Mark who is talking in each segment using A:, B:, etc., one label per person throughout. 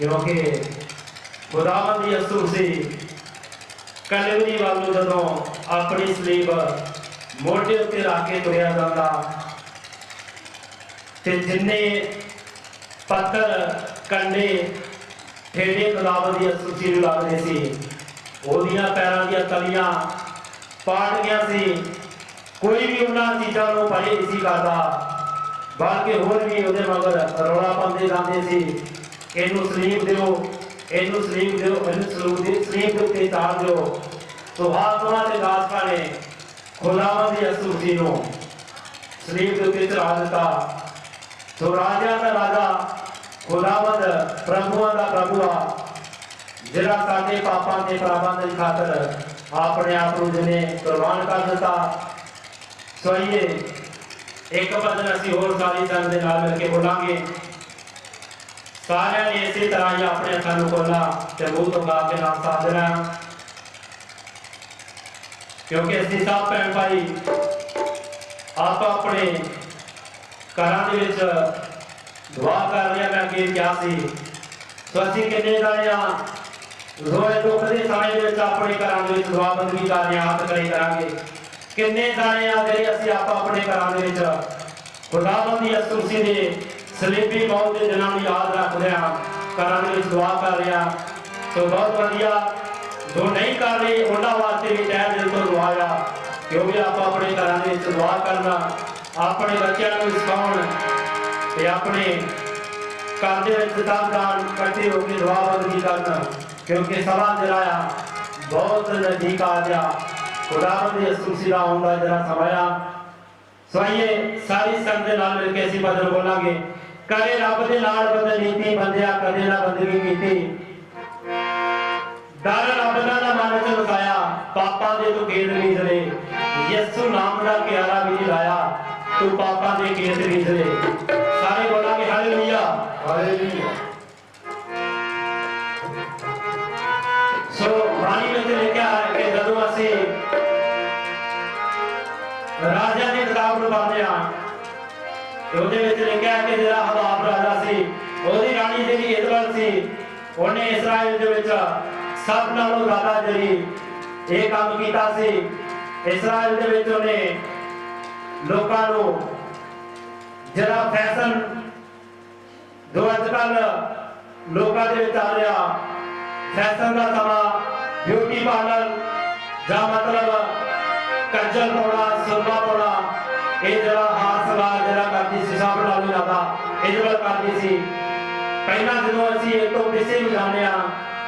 A: ਕਿਉਂਕਿ ਖੁਦਾਵੰਦ ਦੀ ਯਿਸੂ ਮਸੀਹ ਕਲਵਰੀ ਵੱਲ ਨੂੰ ਜਦੋਂ ਆਪਣੀ ਸਲੀਬ ਮੋਢੇ ਉੱਤੇ ਰੱਖ ਕੇ ਤੁਰਿਆ ਜਾਂਦਾ ਤੇ ਜਿੰਨੇ ਪੱਥਰ, ਕੰਡੇ, ਠੇਡੇ ਖੁਦਾਵੰਦ ਦੀ ਯਿਸੂ ਮਸੀਹ ਨੂੰ ਲੱਗਦੇ ਸੀ, ਉਹਦੀਆਂ ਪੈਰਾਂ ਦੀਆਂ ਤਲੀਆਂ ਪਾੜ ਗਿਆ ਸੀ। ਕੋਈ ਵੀ ਉਹਨਾਂ ਚੀਜ਼ਾਂ ਨੂੰ ਪਰੇ ਨਹੀਂ ਸੀ ਕਰਦਾ, ਬਲਕਿ ਹੋਰ ਵੀ ਉਹਦੇ ਮਗਰ ਰੌਲਾ ਪਾਉਂਦੇ ਜਾਂਦੇ ਸੀ। ਇਹਨੂੰ ਸਲੀਮ ਦਿਓ, ਇਹਨੂੰ ਸਲੀਮ ਦਿਓ ਇਹਨੂੰ ਸਲੂਕ ਦੀ ਸਲੀਮ ਦੇ ਉੱਤੇ ਤਾਰ ਦਿਓ। ਸੋ ਆਤਮਾ ਦੇ ਦਾਸਤਾ ਨੇ ਖੁਦਾਵੰਦ ਦੀ ਯਿਸੂ ਨੂੰ ਸਲੀਮ ਦੇ ਉੱਤੇ ਚੜਾ ਦਿੱਤਾ। ਸੋ ਰਾਜਾ ਦਾ ਰਾਜਾ, ਖੁਦਾਵੰਦ ਪ੍ਰਭੂਆਂ ਦਾ ਪ੍ਰਭੂ ਆ, ਜਿਹੜਾ ਸਾਡੇ ਪਾਪਾਂ ਦੇ ਪ੍ਰਬੰਧ ਦੀ ਖਾਤਰ ਆਪਣੇ ਆਪ ਨੂੰ ਜਿਹਨੇ ਕੁਰਬਾਨ ਕਰ ਦਿੱਤਾ। ਸੋ ਇੱਕ ਭਜਨ ਅਸੀਂ ਹੋਰ ਸਾਰੀ ਸੰਗਤ ਦੇ ਨਾਲ ਮਿਲ ਕੇ ਬੋਲਾਂਗੇ। ਸਾਰਿਆਂ ਨੇ ਇਸੇ ਤਰ੍ਹਾਂ ਹੀ ਆਪਣੇ ਹੱਥਾਂ ਨੂੰ ਖੋਲਾ ਤੇ ਮੂੰਹ ਤੋਂ ਗਾ ਕੇ ਨਾਮ ਸਾਧਨਾ ਕਿਉਂਕਿ ਅਸੀਂ ਸਭ ਭੈਣ ਭਾਈ ਆਪ ਆਪਣੇ ਘਰਾਂ ਦੇ ਵਿੱਚ ਦੁਆ ਕਰ ਰਹੇ ਹਾਂ, ਮੈਂ ਅੱਗੇ ਕਿਹਾ ਸੀ। ਸੋ ਅਸੀਂ ਕਿੰਨੇ ਜਾਣੇ ਆ ਰੋਏ ਦੁੱਖ ਦੇ ਸਮੇਂ ਦੇ ਵਿੱਚ ਆਪਣੇ ਘਰਾਂ ਦੇ ਵਿੱਚ ਦੁਆ ਬੰਦਗੀ ਕਰ ਰਹੇ ਹੱਥ ਕਰੇ ਕਰਾਂਗੇ। ਕਿੰਨੇ ਜਾਣੇ ਆ ਜਿਹੜੇ ਅਸੀਂ ਆਪ ਆਪਣੇ ਘਰਾਂ ਦੇ ਵਿੱਚ ਖੁਦਾਵੰਦ ਦੀ ਯਿਸੂ ਮਸੀਹ ਦੇ ਸਲੀਬੀ ਮੌਤ ਦੇ ਦਿਨਾਂ ਨੂੰ ਯਾਦ ਰੱਖ ਰਿਹਾ ਘਰਾਂ ਦੇ ਵਿੱਚ ਦੁਆ ਕਰ ਰਹੇ ਸੋ ਬਹੁਤ ਵਧੀਆ, ਜੋ ਨਹੀਂ ਕਰ ਰਹੇ, ਉਹਨਾਂ ਵਾਸਤੇ ਵੀ ਤਹਿ ਦਿਲ ਤੋਂ ਦੁਆ ਆ ਕਿ ਵੀ ਆਪ ਆਪਣੇ ਘਰਾਂ ਦੇ ਵਿੱਚ ਦੁਆ ਕਰਨਾ, ਆਪਣੇ ਬੱਚਿਆਂ ਨੂੰ ਸਿਖਾਉਣ ਤੇ ਆਪਣੇ ਘਰ ਦੇ ਵਿੱਚ ਦਾਨ ਇਕੱਠੇ ਹੋ ਕੇ ਦੁਆ ਬੰਦਗੀ ਕਰਨਾ, ਕਿਉਂਕਿ ਸਮਾਂ ਜਿਹੜਾ ਆ, ਬਹੁਤ ਨਜ਼ਦੀਕ ਆ ਗਿਆ। ਖੁਦਾਵੰਦ ਦੀ ਯਿਸੂ ਦਾ ਆਉਣ ਦਾ ਜਿਹੜਾ ਸਮਾਂ ਆ ਸੋ ਆਈਏ ਸਾਰੀ ਸੰਗਤ ਨਾਲ ਮਿਲ ਕੇ ਅਸੀਂ ਬਦਲ ਬੋਲਾਂਗੇ। ਕਰੇ ਰੱਬ ਦੇ ਨਾਲ ਬਦਲ ਨੀਤੀ ਬੰਦਿਆ ਕਦੇ ਨਾ ਬੰਦਗੀ ਕੀਤੀ ਦਰ ਰੱਬ ਦਾ ਨਾ ਮਨ ਚ ਵਸਾਇਆ ਪਾਪਾਂ ਦੇ ਤੂੰ ਖੇਤ ਬੀਜਲੇ ਯਿਸੂ ਨਾਮ ਦਾ ਪਿਆਰਾ ਵੀ ਲਾਇਆ ਤੂੰ ਪਾਪਾਂ ਦੇ ਖੇਤ ਬੀਜਲੇ ਸਾਰੇ ਬੋਲਾਂਗੇ ਹਾਲੇਲੂਇਆ।
B: ਹਾਲੇਲੂਇਆ।
A: ਸੋ ਬਾਣੀ ਵਿੱਚ ਲਿਖਿਆ ਹੈ ਕਿ ਜਦੋਂ ਅਸੀਂ ਰਾਜਾ ਦੀ ਕਿਤਾਬ ਨੂੰ ਪੜ੍ਹਦੇ ਹਾਂ ਤੇ ਉਹਦੇ ਵਿੱਚ ਲਿਖਿਆ ਹੈ ਕਿ ਜਿਹੜਾ ਹਵਾਬ ਰਾਜਾ ਸੀ, ਉਹਦੀ ਰਾਣੀ ਜਿਹੜੀ ਇਜ਼ਰਾਇਲ ਸੀ, ਉਹਨੇ ਇਸਰਾਇਲ ਦੇ ਵਿੱਚ ਸਭ ਨਾਲੋਂ ਜ਼ਿਆਦਾ ਜਿਹੜੀ ਇਹ ਕੰਮ ਕੀਤਾ ਸੀ, ਇਸਰਾਇਲ ਦੇ ਵਿੱਚ ਉਹਨੇ ਲੋਕਾਂ ਨੂੰ ਜਿਹੜਾ ਫੈਸ਼ਨ ਜੋ ਅੱਜ ਕੱਲ ਲੋਕਾਂ ਦੇ ਵਿੱਚ ਆ ਰਿਹਾ, ਫੈਸ਼ਨ ਦਾ ਸਮਾਂ ਬਿਊਟੀ ਪਾਰਲਰ ਜਾਂ ਮਤਲਬ ਕੱਜਲ ਪਾਉਣਾ ਸੁਰਮਾ ਪਾਉਣਾ, ਇਹ ਜਿਹੜਾ ਜ਼ਿਆਦਾ ਕਰਦੀ ਸੀ। ਪਹਿਲਾਂ ਜਦੋਂ ਅਸੀਂ ਇਹ ਤੋਂ ਕਿਸੇ ਨੂੰ ਜਾਣਦੇ ਆ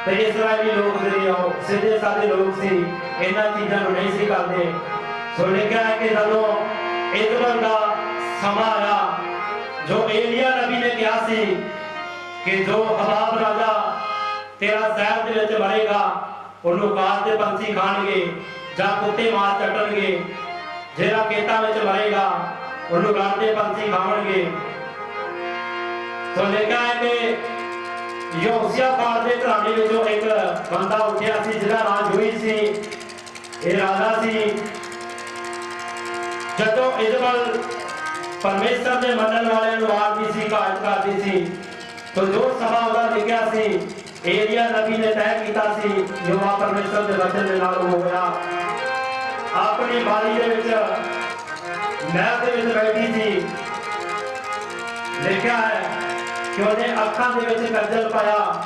A: ਤੇ ਇਸਰਾਇਲੀ ਲੋਕ ਜਿਹੜੇ ਆ ਸਿੱਧੇ ਸਾਦੇ ਲੋਕ ਸੀ। ਇਹਨਾਂ ਚੀਜ਼ਾਂ ਨੂੰ ਨਹੀਂ ਸੀ ਕਰਦੇ। ਸੋ ਲਿਖਿਆ ਹੈ ਕਿ ਜਦੋਂ ਇਜ਼ਰਾਇਲ ਦਾ ਸਮਾਂ ਆਇਆ। ਜੋ ਏਲੀਆ ਨਬੀ ਨੇ ਕਿਹਾ ਸੀ ਕਿ ਜੋ ਹਬਾਬ ਰਾਜਾ ਤੇਰਾ ਸ਼ਹਿਰ ਦੇ ਵਿੱਚ ਮਰੇਗਾ ਉਹਨੂੰ ਕਾਰ ਦੇ ਪੰਛੀ ਖਾਣਗੇ ਜਾਂ ਕੁੱਤੇ ਮਾਰ ਚੱਟਣਗੇ। ਜਿਹੜਾ ਖੇਤਾਂ ਵਿੱਚ ਮਰੇਗਾ ਉਹਨੂੰ ਗਾਂ ਦੇ ਪੰਛੀ ਖਾਣਗੇ ਸੋ ਲਿਖਿਆ ਹੈ ਕਿ ਯੋਸਿਆ ਖਾਨ ਦੇ ਘਰਾਣੇ ਵਿੱਚੋਂ ਇੱਕ ਬੰਦਾ ਉੱਠਿਆ ਸੀ, ਜਿਹਦਾ ਨਾਂ ਜੋਈ ਸੀ, ਇਹ ਰਾਜਾ ਸੀ। ਜਦੋਂ ਇਜ਼ਰਾਇਲ ਪਰਮੇਸ਼ਰ ਦੇ ਮੰਨਣ ਵਾਲਿਆਂ ਨੂੰ ਆਰਦੀ ਸੀ ਕਾਜ ਕਰਦੀ ਸੀ, ਤੋ ਜੋ ਸਮਾਂ ਉਹਦਾ ਲਿਖਿਆ ਸੀ ਏਰੀਆ ਨਬੀ ਨੇ ਤੈਅ ਕੀਤਾ ਸੀ, ਜੋ ਆ ਪਰਮੇਸ਼ਰ ਦੇ ਵਚਨ ਦੇ ਨਾਲ ਹੋ ਗਿਆ ਆਪਣੀ ਬਾਰੀ ਦੇ ਵਿੱਚ ਮਹਿਲ ਦੇ ਵਿੱਚ ਬੈਠੀ ਸੀ। ਲਿਖਿਆ ਹੈ ਕਿ ਉਹਨੇ ਅੱਖਾਂ ਦੇ ਵਿੱਚ ਕੱਜਲ ਪਾਇਆ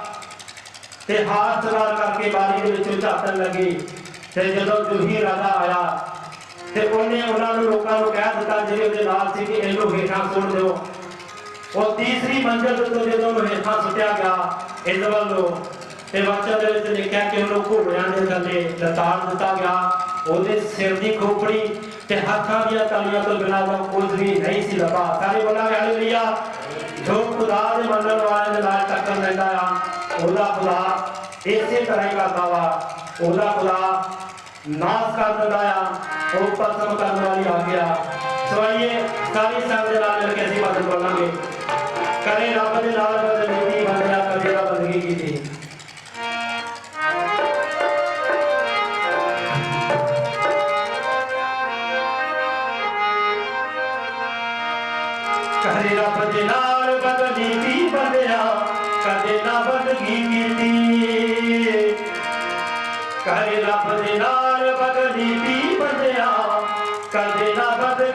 A: ਤੇ ਹਾਥ ਸਵਾਰ ਕਰਕੇ ਬਾਰੀ ਦੇ ਵਿੱਚੋਂ ਝਾਤਣ ਲੱਗੀ ਤੇ ਜਦੋਂ ਜੁਹੀ ਰਾਜਾ ਆਇਆ ਤੇ ਉਹਨੇ ਉਹਨਾਂ ਨੂੰ ਲੋਕਾਂ ਨੂੰ ਕਹਿ ਦਿੱਤਾ ਜਿਹੜੇ ਉਹਦੇ ਨਾਲ ਸੀ ਕਿ ਇਹਨੂੰ ਹੇਠਾਂ ਸੁੱਟ ਦਿਓ। ਉਹ ਤੀਸਰੀ ਮੰਜ਼ਲ ਤੋਂ ਜਦੋਂ ਉਹਨੂੰ ਹੇਠਾਂ ਸੁੱਟਿਆ ਗਿਆ, ਇਸ ਵੱਲੋਂ ਤੇ ਵਚਨ ਦੇ ਵਿੱਚ ਲਿਖਿਆ ਕਿ ਉਹਨੂੰ ਘੋੜਿਆਂ ਦੇ ਥੱਲੇ ਲਤਾੜ ਦਿੱਤਾ ਗਿਆ। ਉਹਦੇ ਸਿਰ ਦੀ ਖੋਪੜੀ ਤੇ ਹੱਥਾਂ ਦੀਆਂ ਤਾਲੀਆਂ ਤੋਂ ਬਿਨਾਂ ਦਾ ਕੁਝ ਵੀ ਨਹੀਂ ਸੀ ਲੱਭਾ। ਸਾਰੇ ਬੋਲਾਂਗੇ ਹਾਲੇਲੂਇਆ ਜੋ ਖੁਦਾ ਦੇ ਮੰਨਣ ਵਾਲੇ ਦੇ ਨਾਲ ਟੱਕਰ ਲੈਂਦਾ ਆ, ਉਹਦਾ ਖੁਦਾ ਇਸੇ ਤਰ੍ਹਾਂ ਹੀ ਕਰਦਾ ਵਾ। ਉਹਦਾ ਖੁਦਾ ਨਾਸ ਕਰ ਦਿੰਦਾ ਆ, ਉਹ ਪਸਮ ਕਰਨ ਵਾਲੀ ਆ ਗਿਆ। ਸੋ ਆਈਏ ਸਾਰੀ ਸੰਗਤ ਦੇ ਨਾਲ ਮਿਲ ਕੇ ਅਸੀਂ ਬਾਤ ਬੋਲਾਂਗੇ ਕਰੇ ਰੱਬ ਦੇ ਨਾਲ ਬਦਲੀ ਬੰਦਿਆ ਕਦੇ ਦਾ ਬੰਦਗੀ ਕੀਤੀ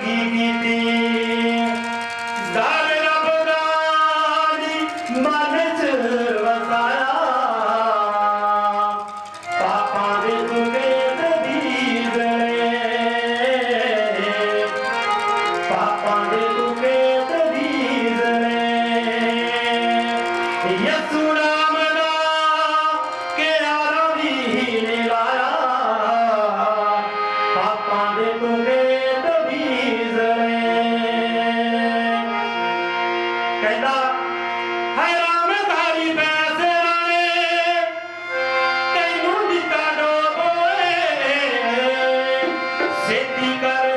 A: Thank you. अधिकार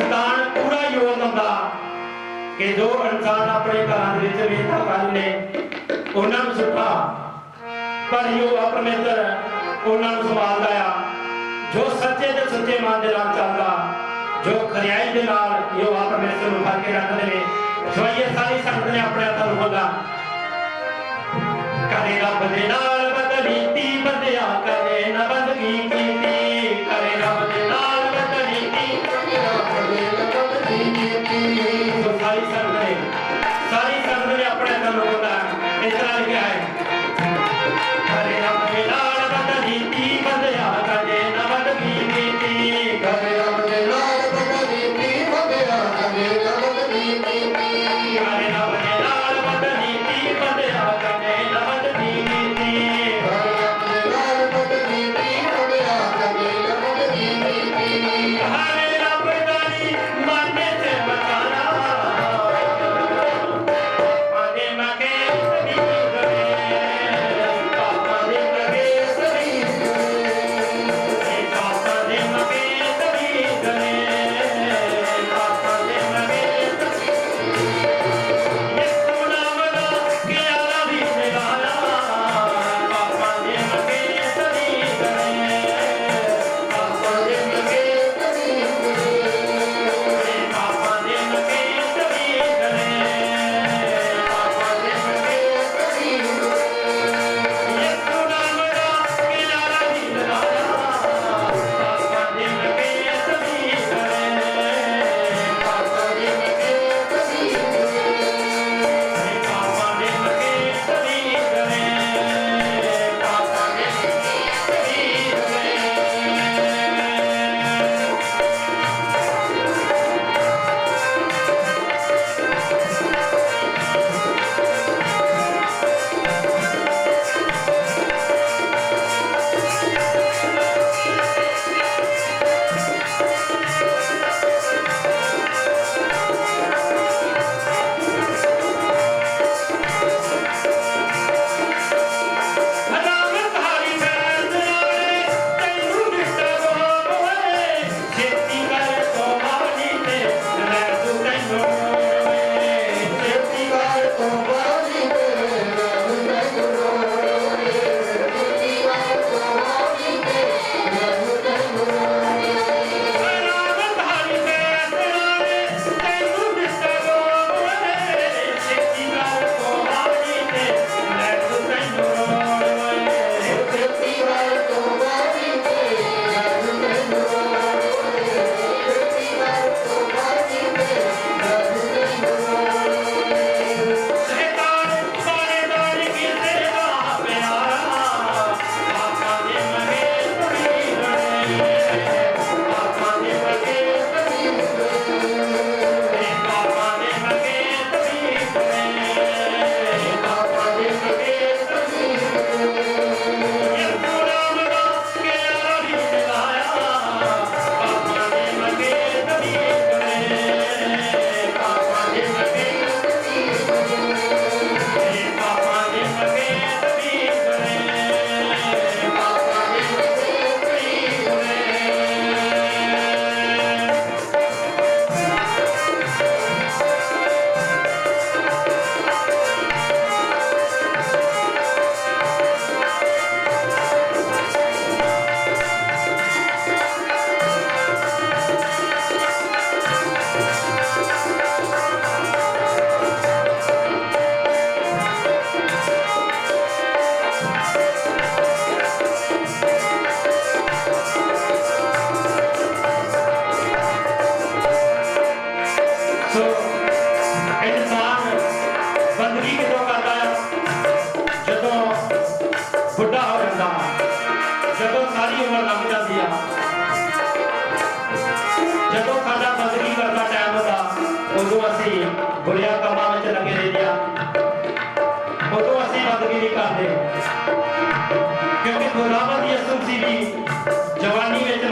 A: ਸ਼ੈਤਾਨ ਪੂਰਾ ਯੋਗ ਲੰਦਾ ਕਿ ਜੋ ਇਨਸਾਨ ਆਪਣੇ ਘਰਾਂ ਦੇ ਵਿੱਚ ਵੇਖਦਾ ਕਰ ਲੈ ਉਹਨਾਂ ਨੂੰ ਸੁਖਾ। ਪਰ ਯੋਗ ਪਰਮੇਸ਼ਰ ਉਹਨਾਂ ਨੂੰ ਸੰਭਾਲਦਾ ਆ, ਜੋ ਸੱਚੇ ਤੇ ਸੱਚੇ ਮਨ ਦੇ ਨਾਲ ਚੱਲਦਾ, ਜੋ ਖਰਿਆਈ ਦੇ ਨਾਲ ਯੋਗ ਪਰਮੇਸ਼ਰ ਨੂੰ ਫੜ ਕੇ ਰੱਖਦੇ ਨੇ ਸੋ ਇਹ ਸਾਰੀ ਸੰਗਤ ਨੇ ਆਪਣੇ ਹੱਥ ਨੂੰ ਖੋਲ੍ਹਾ ਕਰੇ ਰੱਬ ਦੇ ਨਾਲ ਬਦਲੀਤੀ, ਬੰਦਿਆ ਕਰੇ ਨਾ ਬੰਦਗੀ ਕੀ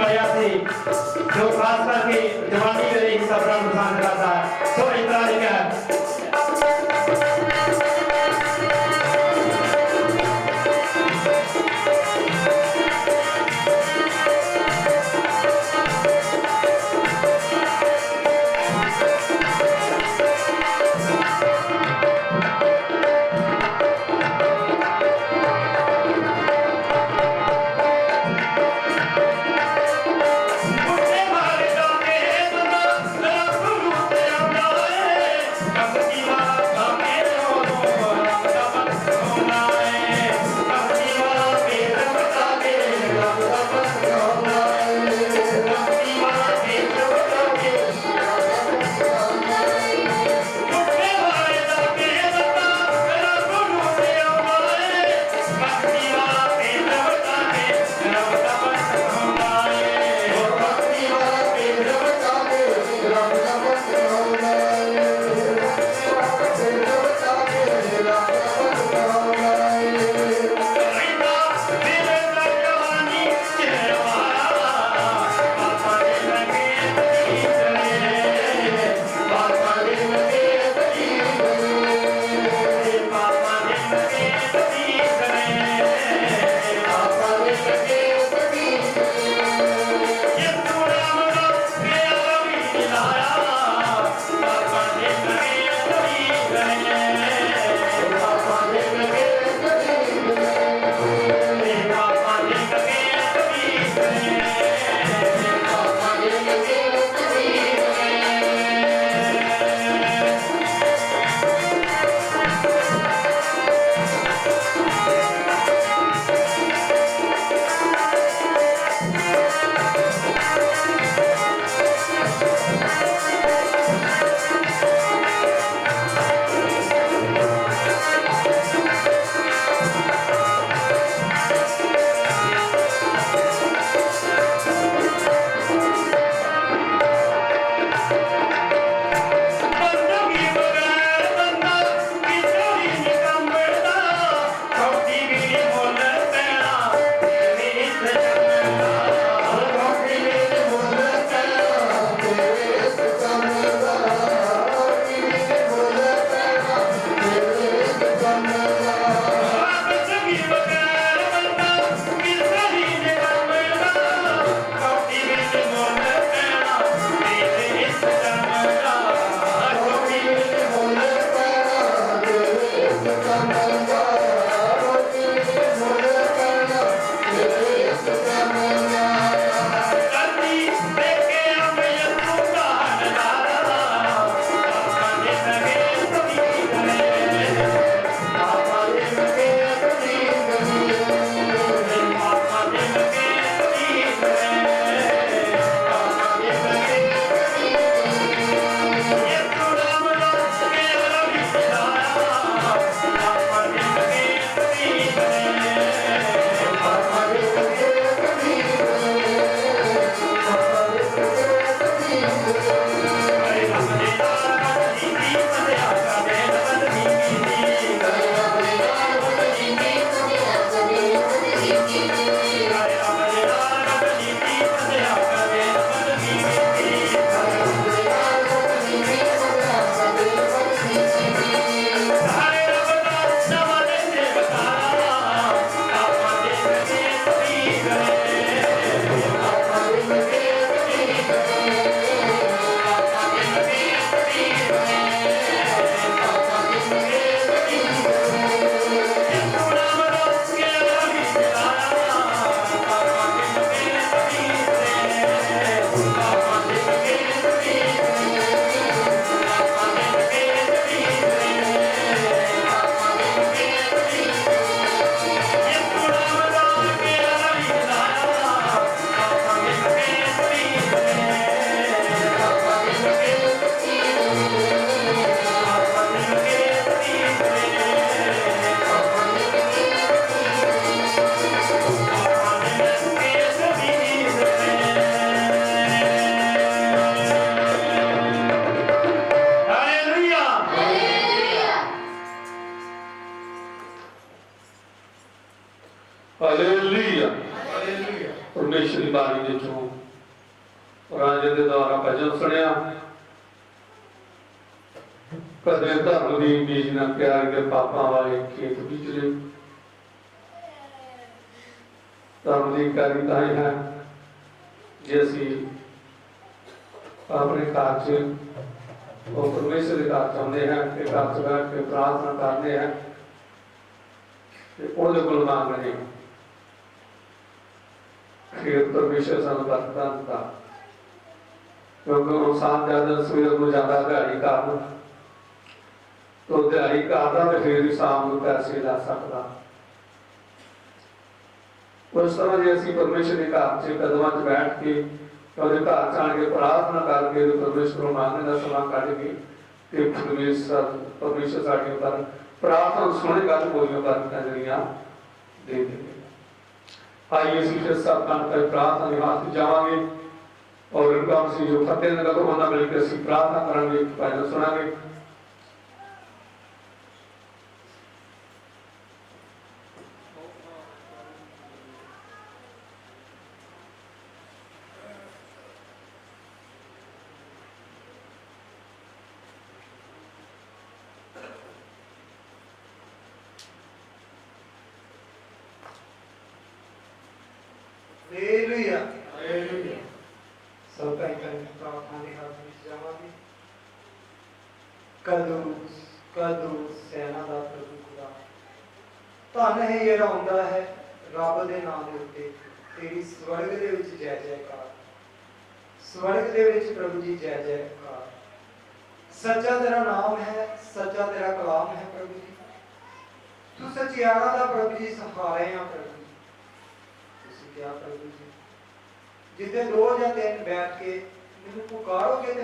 A: ਰਿਹਾ ਸੀ, ਜੋ ਖਾਸ ਕਰਕੇ ਜਵਾਨੀ ਵੇਲੇ ਹੀ ਸਬਰਾਂ ਨੂੰ ਪਸੰਦ ਕਰਦਾ ਸੋ ਇਸ ਲਿਖਿਆ
B: ਧਰਮ ਤਾਂ ਇਹ ਹੈ। ਜੇ ਅਸੀਂ ਆਪਣੇ ਘਰ ਉਹ ਪਰਮੇਸ਼ਰ ਦੇ ਘਰ ਚਾਹੁੰਦੇ ਹਾਂ ਤੇ ਘਰ 'ਚ ਕੇ ਪ੍ਰਾਰਥਨਾ ਕਰਦੇ ਹਾਂ ਤੇ ਉਹਦੇ ਕੋਲ ਮੰਗਦੇ ਹਾਂ। ਫਿਰ ਪਰਮੇਸ਼ਰ ਸਾਨੂੰ ਬਰਕਤਾਂ ਦਿੰਦਾ ਕਿਉਂਕਿ ਇਨਸਾਨ ਜਦ ਸਵੇਰ ਨੂੰ ਜ਼ਿਆਦਾ ਦਿਹਾੜੀ ਕਰਨ। ਤੋ ਦਿਹਾੜੀ ਕਰਦਾ ਤੇ ਫਿਰ ਹੀ ਸ਼ਾਮ ਨੂੰ ਪੈਸੇ ਲਾ ਸਕਦਾ। ਪਰ ਉਸ ਤਰ੍ਹਾਂ ਜੇ ਅਸੀਂ ਪਰਮੇਸ਼ਰ ਦੇ ਘਰ 'ਚ ਕਦਮਾਂ 'ਚ ਬੈਠ ਕੇ ਉਹਦੇ ਘਰ 'ਚ ਆਣ ਕੇ ਪ੍ਰਾਰਥਨਾ ਕਰਕੇ ਉਹ ਪਰਮੇਸ਼ਰ ਨੂੰ ਮੰਗਣ ਦਾ ਸਮਾਂ ਕੱਢ ਕੇ ਤੇ ਪਰਮੇਸ਼ਰ ਪਰਮੇਸ਼ਰ ਸਾਡੇ ਉੱਪਰ ਪ੍ਰਾਰਥਨਾ ਸੁਣੇ ਗੱਲ ਬੋਲੀਆਂ ਕਰਨਾ ਜਿਹੜੀਆਂ ਦੇ ਦੇ ਆਈਏ ਅਸੀਂ ਫਿਰ ਸਭ ਕੰਮ ਕਰ ਪ੍ਰਾਰਥਨਾ ਦੇ ਹੱਥ ਜਾਵਾਂਗੇ ਔਰ ਰੁਕਾਮ ਸੀ ਜੋ ਫਤਿਹ ਨਗਰ ਉਹਨਾਂ ਮਿਲ ਕੇ ਅਸੀਂ ਪ੍ਰਾਰਥਨਾ ਕਰਾਂਗੇ ਪਹਿਲਾਂ ਸੁਣਾਂਗੇ।
C: ਹਾਲੇਲੂਇਆ ਸਭ ਭਾਈ ਭੈਣ ਪ੍ਰਾਰਥਨਾ ਦੇ ਹੱਥ ਵਿੱਚ ਜਾਵਾਂਗੇ। ਕਦੋਂ ਕਦੋਂ ਸੈਨਾ ਦਾ ਪ੍ਰਭੂ ਖੁਦਾ। ਧੰਨ ਹੈ ਜਿਹੜਾ ਹੁੰਦਾ ਹੈ ਰੱਬ ਦੇ ਨਾਮ ਦੇ ਉੱਤੇ। ਤੇਰੀ ਸਵਰਗ ਦੇ ਵਿੱਚ ਜੈ ਜੈਕਾਰ। ਸਵਰਗ ਦੇ ਵਿੱਚ ਪ੍ਰਭੂ ਜੀ ਜੈ ਜੈਕਾਰ। ਸੱਚਾ ਤੇਰਾ ਨਾਮ ਹੈ ਸੱਚਾ ਤੇਰਾ ਕਲਾਮ ਹੈ ਪ੍ਰਭੂ ਜੀ। ਤੂੰ ਸੱਚਿਆਰਾ ਦਾ ਪ੍ਰਭੂ ਜੀ ਸਹਾਰੇ ਆ ਪ੍ਰਭੂ ਜੀ ਤੁਸੀਂ ਕਿਹਾ ਪ੍ਰਭੂ ਜੀ ਜਿੱਦੇ ਦੋ ਜਾਂ ਤਿੰਨ ਬੈਠ ਕੇ ਮੈਨੂੰ ਪੁਕਾਰੋਗੇ ਤੇ